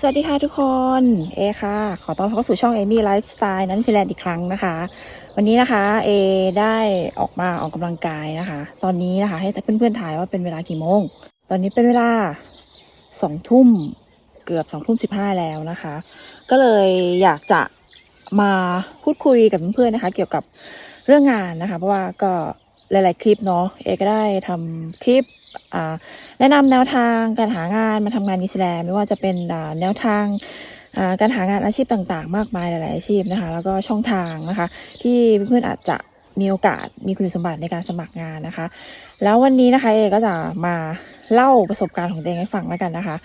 สวัสดีค่ะทุกคน เอค่ะ ขอต้อนรับเข้าสู่ช่องเอมี่ไลฟ์สไตล์นั้นชิแลนด์อีกครั้งนะคะ วันนี้นะคะเอได้ออกมาออกกำลังกายนะคะ ตอนนี้นะคะ ให้เพื่อนๆถ่ายว่าเป็นเวลากี่โมง ตอนนี้เป็นเวลาสองทุ่มเกือบสองทุ่มสิบห้าแล้วนะคะ ก็เลยอยากจะมาพูดคุยกับเพื่อนๆนะคะ เกี่ยวกับเรื่องงานนะคะ เพราะว่าก็หลาย ๆ คลิปเนาะเอก็ได้ทำคลิป แนะนำแนวทางการหางานมาทำงานนิวซีแลนด์ไม่ว่าจะเป็นแนวทางการหางานอาชีพต่างๆ มากมายหลาย ๆ อาชีพนะคะ แล้วก็ช่องทางนะคะ ที่เพื่อนๆอาจจะมีโอกาสมีคุณสมบัติในการสมัครงานนะคะ แล้ววันนี้นะคะเอก็จะมาเล่าประสบการณ์ของตัวเองให้ฟังแล้วกันนะคะ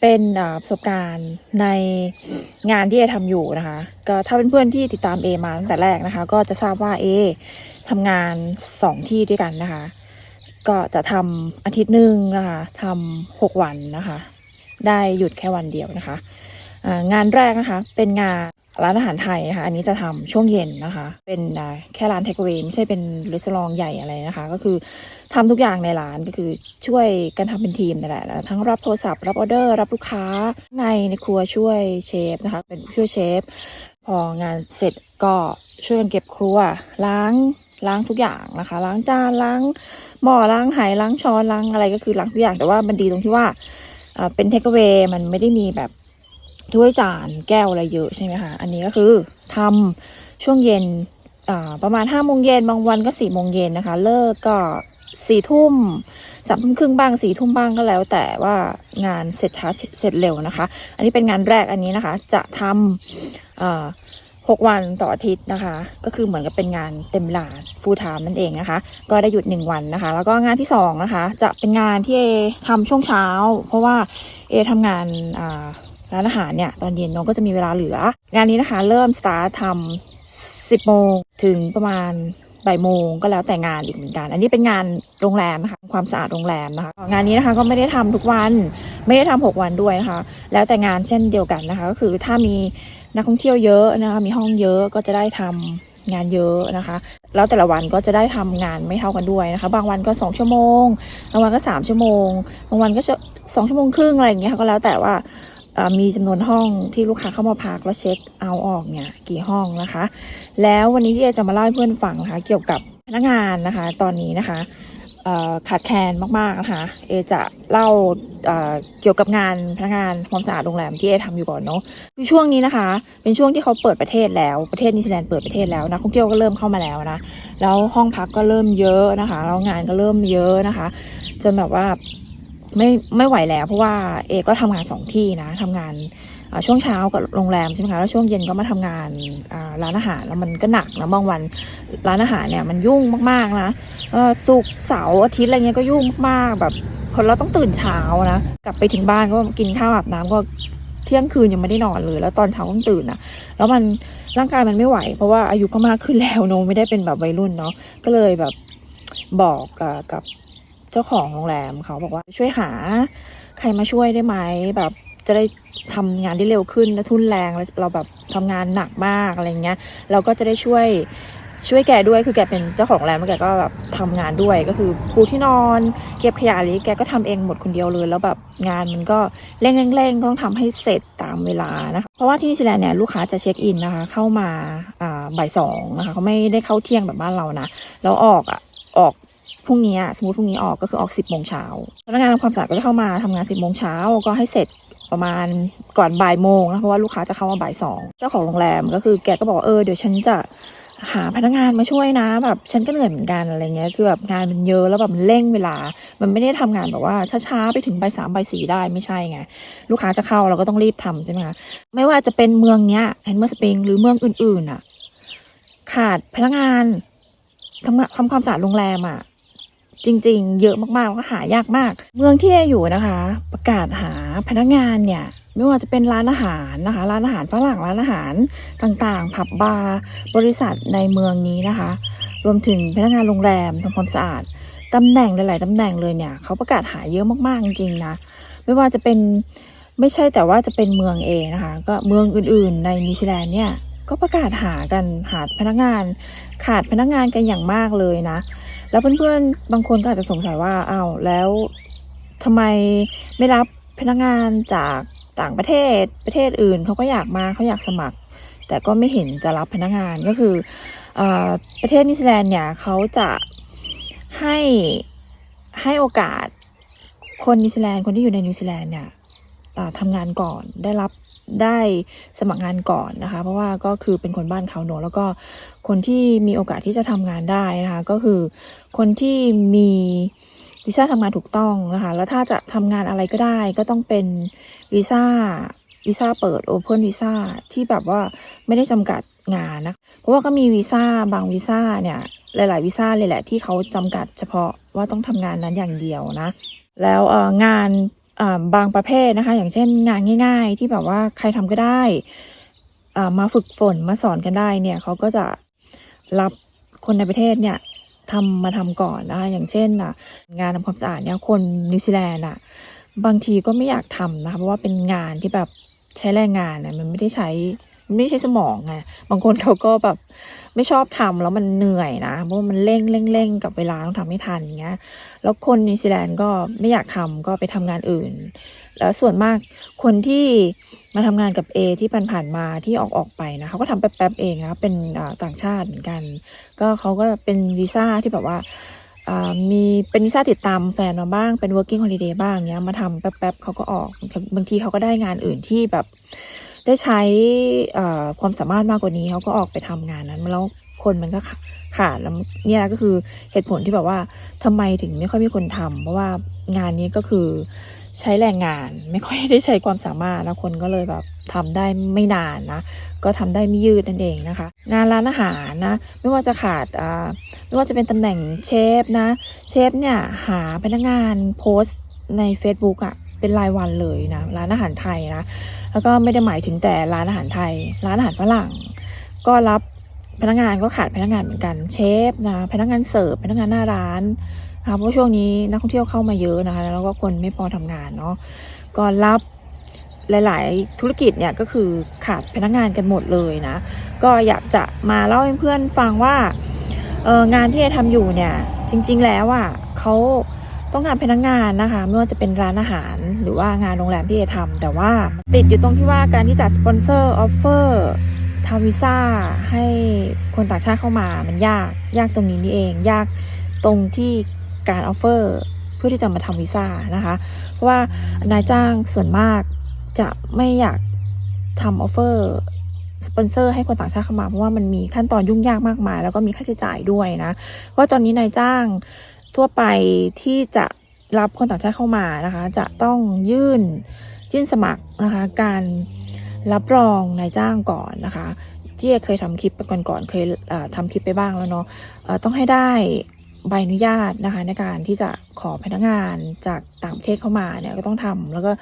เป็นประสบการณ์ในงานที่เอทำอยู่นะคะ ก็ถ้าเป็นเพื่อนๆที่ติดตามเอมาตั้งแต่แรกนะคะ ก็จะทราบว่าเอทำงานสองที่ด้วยกันนะคะ ก็จะทำอาทิตย์หนึ่งนะคะทำหกวันนะคะ ได้หยุดแค่วันเดียวนะคะงานแรกนะคะเป็นงานร้านอาหารไทยนะคะอันนี้จะทำช่วงเย็นนะคะ เป็นแค่ร้านเทคเวไม่ใช่เป็นรีสอร์ทใหญ่อะไรนะคะ ก็คือทำทุกอย่างในร้านก็คือช่วยกันทำเป็นทีมนี่แหละทั้งรับโทรศัพท์รับออเดอร์ รับลูกค้าในในครัวช่วยเชฟนะคะ เป็นผู้ช่วยเชฟ พองานเสร็จก็ช่วยกันเก็บครัวล้าง ล้างทุกอย่างนะคะ ล้างจานล้างหม้อล้างไหล้างช้อนล้างอะไรก็คือล้างทุกอย่างแต่ว่ามันดีตรงที่ว่าเป็นเทคเวมันไม่ได้มีแบบถ้วยจานแก้วอะไรเยอะใช่ไหมคะอันนี้ก็คือทำช่วงเย็นประมาณห้าโมงเย็นบางวันก็สี่โมงเย็นนะคะ เลิกก็สี่ทุ่มสามทุ่มครึ่งบ้างสี่ทุ่มบ้างก็แล้ว แต่ว่างานเสร็จช้าเสร็จเร็วนะคะ อันนี้เป็นงานแรกอันนี้นะคะ จะทำ เอ่อหกวันต่ออาทิตย์นะคะ ก็คือเหมือนกับเป็นงานเต็มลา full time นั่นเองนะคะ ก็ได้หยุดหนึ่งวันนะคะ แล้วก็งานที่สองนะคะ จะเป็นงานที่เอทำช่วงเช้า เพราะว่าเอทำงานร้านอาหารเนี่ยตอนเย็นน้องก็จะมีเวลาเหลือ งานนี้นะคะ เริ่มสตาร์ททำสิบโมงถึงประมาณบ่ายโมงก็แล้วแต่งานอีกเหมือนกัน อันนี้เป็นงานโรงแรมนะคะความสะอาดโรงแรมนะคะ งานนี้นะคะก็ไม่ได้ทำทุกวัน ไม่ได้ทำหกวันด้วยนะคะ แล้วแต่งานเช่นเดียวกันนะคะ ก็คือถ้ามี นักท่องเที่ยวเยอะนะคะ มีห้องเยอะก็จะได้ทำงานเยอะนะคะ แล้วแต่ละวันก็จะได้ทำงานไม่เท่ากันด้วยนะคะ บางวันก็สองชั่วโมง บางวันก็สามชั่วโมง บางวันก็จะสองชั่วโมงครึ่งอะไรอย่างเงี้ยค่ะก็แล้วแต่ว่ามีจำนวนห้องที่ลูกค้าเข้ามาพักแล้วเช็คเอาออกเนี่ยกี่ห้องนะคะ แล้ววันนี้ที่เอจะมาเล่าให้เพื่อนฟังนะคะ เกี่ยวกับพนักงานนะคะ ตอนนี้นะคะ ขาดแคลนมากๆนะคะ เอจะเล่าเเกี่ยวกับงานพนักงานความสะอาดโรงแรมที่เอทำอยู่ก่อนเนาะช่วงนี้นะคะ เป็นช่วงที่เขาเปิดประเทศแล้วประเทศนิวซีแลนด์เปิดประเทศแล้วนะท่องเที่ยวก็เริ่มเข้ามาแล้วนะแล้วห้องพักก็เริ่มเยอะนะคะแล้วงานก็เริ่มเยอะนะคะ จนแบบว่าไม่ไม่ไหวแล้วเพราะว่าเอก็ทำงานสองที่นะทำงาน ช่วงเช้ากับโรงแรมใช่ไหมคะแล้วช่วงเย็นก็มาทำงานร้านอาหารแล้วมันก็หนักนะบางวันร้านอาหารเนี่ยมันยุ่งมากๆนะเออศุกเสาร์อาทิตย์อะไรเงี้ยก็ยุ่งมากๆแบบคนเราต้องตื่นเช้านะกลับไปถึงบ้านก็กินข้าวอาบน้ำก็เที่ยงคืนยังไม่ได้นอนเลย แล้วตอนเช้าต้องตื่นอะแล้วมันร่างกายมันไม่ไหว เพราะว่าอายุก็มากขึ้นแล้วเนอะไม่ได้เป็นแบบวัยรุ่นเนาะก็เลยแบบบอกกับเจ้าของโรงแรมเขาบอกว่าช่วยหาใครมาช่วยได้ไหมแบบ จะได้ทำงานได้เร็วขึ้นและทุนแรงแล้วเราแบบทำงานหนักมากอะไรเงี้ย เราก็จะได้ช่วยช่วยแกด้วยคือแกเป็นเจ้าของโรงแรมแล้วแกก็แบบทำงานด้วยก็คือปูที่นอน เก็บขยะอะไรแกก็ทำเองหมดคนเดียวเลย แล้วแบบงานมันก็เร่งๆๆก็ต้องทำให้เสร็จตามเวลานะคะเพราะว่าที่นิวซีแลนด์เนี่ยลูกค้าจะเช็คอินนะคะ เข้ามาอ่าบ่ายสองนะคะเขาไม่ได้เข้าเที่ยงแบบบ้านเรานะแล้วออกอะออกพรุ่งนี้อะสมมติพรุ่งนี้ออกก็คือออกสิบโมงเช้าพนักงานทำความสะอาดก็จะเข้ามาทำงานสิบโมงเช้าก็ให้เสร็จ ประมาณก่อนบ่ายโมงนะเพราะว่าลูกค้าจะเข้ามาบ่ายสองเจ้าของโรงแรมก็คือแกก็บอกเออเดี๋ยวฉันจะหาพนักงานมาช่วยนะแบบฉันก็เหนื่อยเหมือนกันอะไรเงี้ยคือแบบงานมันเยอะแล้วแบบมันเร่งเวลา มันไม่ได้ทำงานแบบว่าช้าๆไปถึงใบสามใบสี่ได้ไม่ใช่ไงลูกค้าจะเข้าเราก็ต้องรีบทำใช่ไหมคะไม่ว่าจะเป็นเมืองเนี้ยแอนเมอร์สปริงหรือเมืองอื่นๆอะ ขาดพนักงานทำทำความสะอาดโรงแรมอะ จริงๆ เยอะมากๆแล้วก็หายากมาก เมืองที่เออยู่นะคะ ประกาศหาพนักงานเนี่ยไม่ว่าจะเป็นร้านอาหารนะคะ ร้านอาหารฝรั่งร้านอาหารต่างๆ ผับบาร์บริษัทในเมืองนี้นะคะ รวมถึงพนักงานโรงแรมทำความสะอาดตำแหน่งหลาย ๆตำแหน่งเลยเนี่ยเขาประกาศหาเยอะมากๆจริงๆนะไม่ว่าจะเป็นไม่ใช่แต่ว่าจะเป็นเมืองเองนะคะ ก็เมืองอื่นๆ ในนิวซีแลนด์เนี่ยก็ประกาศหากันหาพนักงาน ขาดพนักงานกันอย่างมากเลยนะ แล้วเพื่อนๆ บางคนก็อาจจะสงสัยว่าอ้าวแล้วทำไมไม่รับพนักงานจากต่างประเทศประเทศอื่นเขาก็อยากมาเขาอยากสมัคร แต่ก็ไม่เห็นจะรับพนักงานก็คืออประเทศนิวซีแลนด์เนี่ยเขาจะให้ให้โอกาสคนนิวซีแลนด์คนที่อยู่ในนิวซีแลนด์เนี่ยทำงานก่อนได้รับ ได้สมัครงานก่อนนะคะ เพราะว่าก็คือเป็นคนบ้านเขาเนอะแล้วก็คนที่มีโอกาสที่จะทำงานได้นะคะ ก็คือคนที่มีวีซ่าทำงานถูกต้องนะคะ แล้วถ้าจะทำงานอะไรก็ได้ก็ต้องเป็นวีซ่าวีซ่าเปิดโอเพนวีซ่าที่แบบว่าไม่ได้จำกัดงานนะ เพราะว่าก็มีวีซ่าบางวีซ่าเนี่ย หลาย ๆวีซ่าเลยแหละที่เขาจำกัดเฉพาะว่าต้องทำงานนั้นอย่างเดียวนะ แล้วเอองาน บางประเภทนะคะ อย่างเช่นงานง่าย ๆ ที่แบบว่าใครทำก็ได้อ่ามาฝึกฝนมาสอนกันได้เนี่ยเขาก็จะรับคนในประเทศเนี่ยทำมาทำก่อนนะคะอย่างเช่นงานทำความสะอาดเนี่ยคนนิวซีแลนด์อะบางทีก็ไม่อยากทำนะคะเพราะว่าเป็นงานที่แบบใช้แรงงานน่ะมันไม่ได้ใช้ไม่ใช้สมองไงบางคนเขาก็แบบไม่ชอบทำแล้วมันเหนื่อยนะเพราะมันเร่งเร่งเร่งกับเวลาต้องทำให้ทันอย่างเงี้ย แล้วคนนิวซีแลนด์ก็ไม่อยากทำก็ไปทำงานอื่น แล้วส่วนมากคนที่มาทำงานกับ A ที่ผ่านๆมาที่ออกออกไปนะเขาก็ทำแป๊บๆเองนะเป็นต่างชาติเหมือนกัน ก็เขาก็เป็นวีซ่าที่แบบว่ามีเป็นวีซ่าติดตามแฟนมาบ้างเป็น working holiday บ้างเนี้ยมาทำแป๊บๆเขาก็ออกบางทีเขาก็ได้งานอื่นที่แบบ ได้ใช้ความสามารถมากกว่านี้เขาก็ออกไปทำงานนั้นแล้ว คนมันก็ขาดแล้วเนี่ยก็คือเหตุผลที่แบบว่าทำไมถึงไม่ค่อยมีคนทำเพราะว่างานนี้ก็คือใช้แรงงานไม่ค่อยได้ใช้ความสามารถแล้วคนก็เลยแบบทำได้ไม่นานนะ ก็ทำได้ไม่ยืดนั่นเองนะคะ งานร้านอาหารนะ ไม่ว่าจะขาดอ่าไม่ว่าจะเป็นตำแหน่งเชฟนะเชฟเนี่ยหาพนักงานโพสต์ใน Facebook อะเป็นรายวันเลยนะร้านอาหารไทยนะแล้วก็ไม่ได้หมายถึงแต่ร้านอาหารไทย ร้านอาหารฝรั่ง ก็รับ พนักงานก็ขาดพนักงานเหมือนกัน เชฟนะพนักงานเสิร์ฟพนักงานหน้าร้านนะคะเพราะช่วงนี้นักท่องเที่ยวเข้ามาเยอะนะคะ แล้วก็คนไม่พอทำงานเนาะก็รับหลาย ๆ ธุรกิจเนี่ยก็คือขาดพนักงานกันหมดเลยนะ ก็อยากจะมาเล่าให้เพื่อนฟังว่าเอองานที่เอทำอยู่เนี่ยจริง ๆ แล้วอะเขาต้องการพนักงานนะคะไม่ว่าจะเป็นร้านอาหารหรือว่างานโรงแรมที่เอทำแต่ว่าติดอยู่ตรงที่ว่าการที่จะสปอนเซอร์ออฟเฟอร์ ทำวีซ่าให้คนต่างชาติเข้ามามันยากยากตรงนี้นี่เอง ยากตรงที่การออฟเฟอร์เพื่อที่จะมาทำวีซ่านะคะ เพราะว่านายจ้างส่วนมากจะไม่อยากทำออฟเฟอร์สปอนเซอร์ให้คนต่างชาติเข้ามาเพราะว่ามันมีขั้นตอนยุ่งยากมากมาย แล้วก็มีค่าใช้จ่ายด้วยนะ เพราะตอนนี้นายจ้างทั่วไปที่จะรับคนต่างชาติเข้ามานะคะ จะต้องยื่นยื่นสมัครนะคะ การ รับรองนายจ้างก่อนนะคะที่เคยทำคลิปไปก่อนๆเคยเอ่อทำคลิปไปบ้างแล้วเนาะต้องให้ได้ใบอนุญาตนะคะ ในการที่จะขอพนักงานจากต่างประเทศเข้ามาเนี่ยก็ต้องทำแล้วก็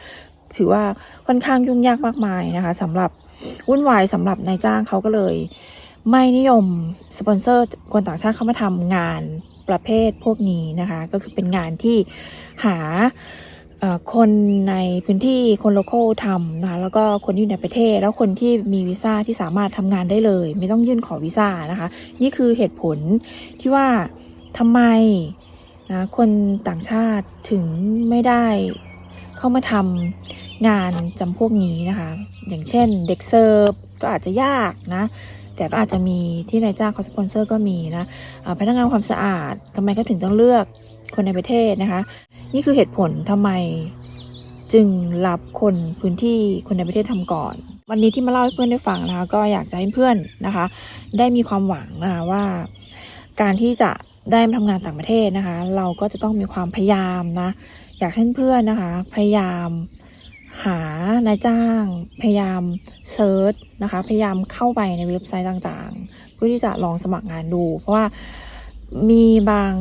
ถือว่าค่อนข้างยุ่งยากมากมายนะคะสำหรับวุ่นวายสำหรับนายจ้างเขาก็เลย ไม่นิยมสปอนเซอร์คนต่างชาติเข้ามาทำงานประเภทพวกนี้นะคะ ก็คือเป็นงานที่หา คนในพื้นที่คนโล c a l ทำนะคะแล้วก็คนที่อยู่ในประเทศ แล้วคนที่มีวีซ่าที่สามารถทำงานได้เลย ไม่ต้องยื่นขอวีซ่านะคะ นี่คือเหตุผลที่ว่าทำไมนะคนต่างชาติถึงไม่ได้เข้ามาทำงานจำพวกนี้นะคะ อย่างเช่นเด็กเสิร์ฟก็อาจจะยากนะ แต่ก็อาจจะมีที่นายจ้างเขาสปอนเซอร์ก็มีนะพนักงานความสะอาดทำไมเขาถึงต้องเลือกคนในประเทศนะคะ นี่คือเหตุผลทำไม จึงรับคนพื้นที่คนในประเทศทำก่อน วันนี้ที่มาเล่าให้เพื่อนได้ฟังนะคะก็อยากจะให้เพื่อนนะคะ ได้มีความหวังนะคะว่า การที่จะได้มาทำงานต่างประเทศนะคะ เราก็จะต้องมีความพยายามนะ อยากให้เพื่อนนะคะ พยายามหานายจ้าง พยายามเซิร์ชนะคะ พยายามเข้าไปในเว็บไซต์ต่างๆ เพื่อที่จะลองสมัครงานดู เพราะว่ามีบาง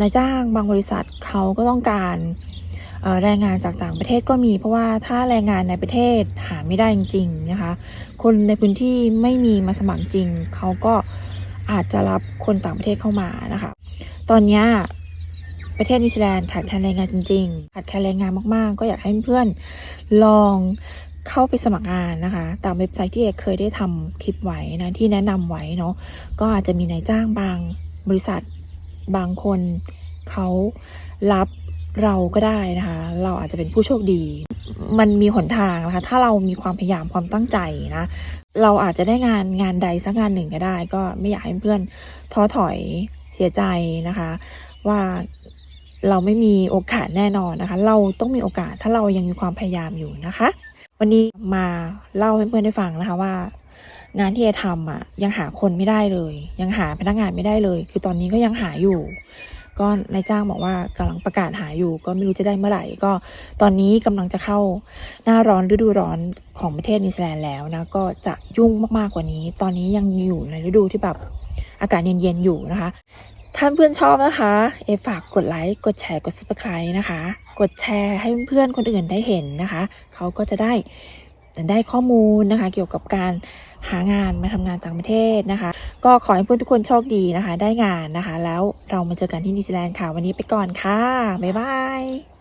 นายจ้างบางบริษัทเขาก็ต้องการแรงงานจากต่างประเทศก็มี เพราะว่าถ้าแรงงานในประเทศหาไม่ได้จริงๆนะคะ คนในพื้นที่ไม่มีมาสมัครจริง เขาก็อาจจะรับคนต่างประเทศเข้ามานะคะ ตอนนี้ประเทศนิวซีแลนด์ขาดแคลนแรงงานจริงๆขาดแคลนแรงงานมากๆ ก็อยากให้เพื่อนๆลองเข้าไปสมัครงานนะคะ ตามเว็บไซต์ที่เอกเคยได้ทำคลิปไว้นะที่แนะนำไว้เนาะก็อาจจะมีนายจ้างบางบริษัท บางคนเขารับเราก็ได้นะคะ เราอาจจะเป็นผู้โชคดี มันมีหนทางนะคะ ถ้าเรามีความพยายามความตั้งใจนะ เราอาจจะได้งานงานใดสักงานหนึ่งก็ได้ ก็ไม่อยากให้เพื่อนท้อถอยเสียใจนะคะ ว่าเราไม่มีโอกาสแน่นอนนะคะ เราต้องมีโอกาสถ้าเรายังมีความพยายามอยู่นะคะ วันนี้มาเล่าให้เพื่อนได้ฟังนะคะว่า งานที่เอทำอะยังหาคนไม่ได้เลย ยังหาพนักงานไม่ได้เลย คือตอนนี้ก็ยังหาอยู่ ก็นายจ้างบอกว่ากำลังประกาศหาอยู่ ก็ไม่รู้จะได้เมื่อไหร่ ก็ตอนนี้กำลังจะเข้าหน้าร้อนฤดูร้อนของประเทศนิวซีแลนด์แล้วนะก็จะยุ่งมากๆกว่านี้ ตอนนี้ยังอยู่ในฤดูที่แบบอากาศเย็นๆอยู่นะคะถ้าเพื่อนชอบนะคะ เอฝากกดไลค์ กดแชร์ กด subscribe นะคะ กดแชร์ให้เพื่อนคนอื่นได้เห็นนะคะ เขาก็จะได้ ได้ข้อมูลนะคะ เกี่ยวกับการหางานมาทำงานต่างประเทศนะคะ ก็ขอให้เพื่อนทุกคนโชคดีนะคะ ได้งานนะคะ แล้วเรามาเจอกันที่นิวซีแลนด์ค่ะ วันนี้ไปก่อนค่ะ บ๊ายบาย